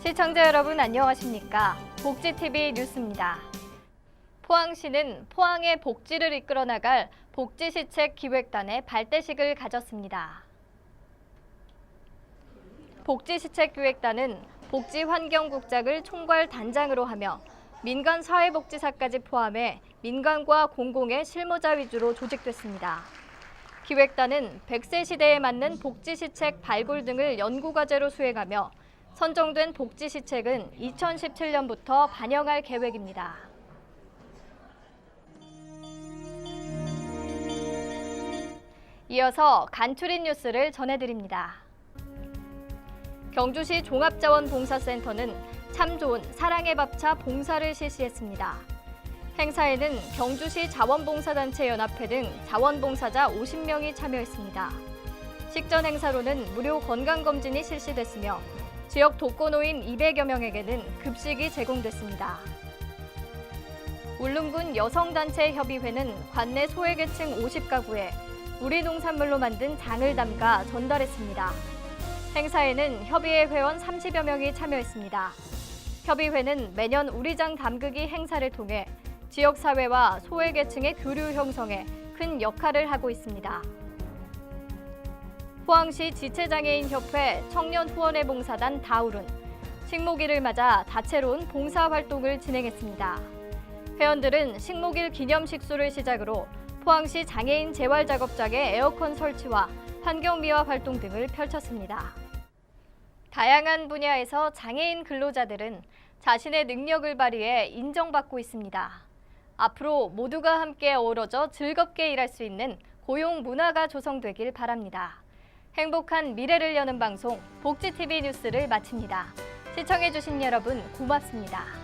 시청자 여러분 안녕하십니까? 복지TV 뉴스입니다. 포항시는 포항의 복지를 이끌어 나갈 복지시책 기획단의 발대식을 가졌습니다. 복지시책 기획단은 복지환경국장을 총괄 단장으로 하며 민간 사회복지사까지 포함해 민간과 공공의 실무자 위주로 조직됐습니다. 기획단은 100세 시대에 맞는 복지시책 발굴 등을 연구과제로 수행하며 선정된 복지 시책은 2017년부터 반영할 계획입니다. 이어서 간추린 뉴스를 전해드립니다. 경주시 종합자원봉사센터는 참 좋은 사랑의 밥차 봉사를 실시했습니다. 행사에는 경주시 자원봉사단체 연합회 등 자원봉사자 50명이 참여했습니다. 식전 행사로는 무료 건강검진이 실시됐으며 지역 독거노인 200여 명에게는 급식이 제공됐습니다. 울릉군 여성단체협의회는 관내 소외계층 50가구에 우리 농산물로 만든 장을 담가 전달했습니다. 행사에는 협의회 회원 30여 명이 참여했습니다. 협의회는 매년 우리장 담그기 행사를 통해 지역사회와 소외계층의 교류 형성에 큰 역할을 하고 있습니다. 포항시 지체장애인협회 청년후원회 봉사단 다울은 식목일을 맞아 다채로운 봉사활동을 진행했습니다. 회원들은 식목일 기념 식수를 시작으로 포항시 장애인 재활작업장의 에어컨 설치와 환경미화 활동 등을 펼쳤습니다. 다양한 분야에서 장애인 근로자들은 자신의 능력을 발휘해 인정받고 있습니다. 앞으로 모두가 함께 어우러져 즐겁게 일할 수 있는 고용 문화가 조성되길 바랍니다. 행복한 미래를 여는 방송 복지TV 뉴스를 마칩니다. 시청해주신 여러분 고맙습니다.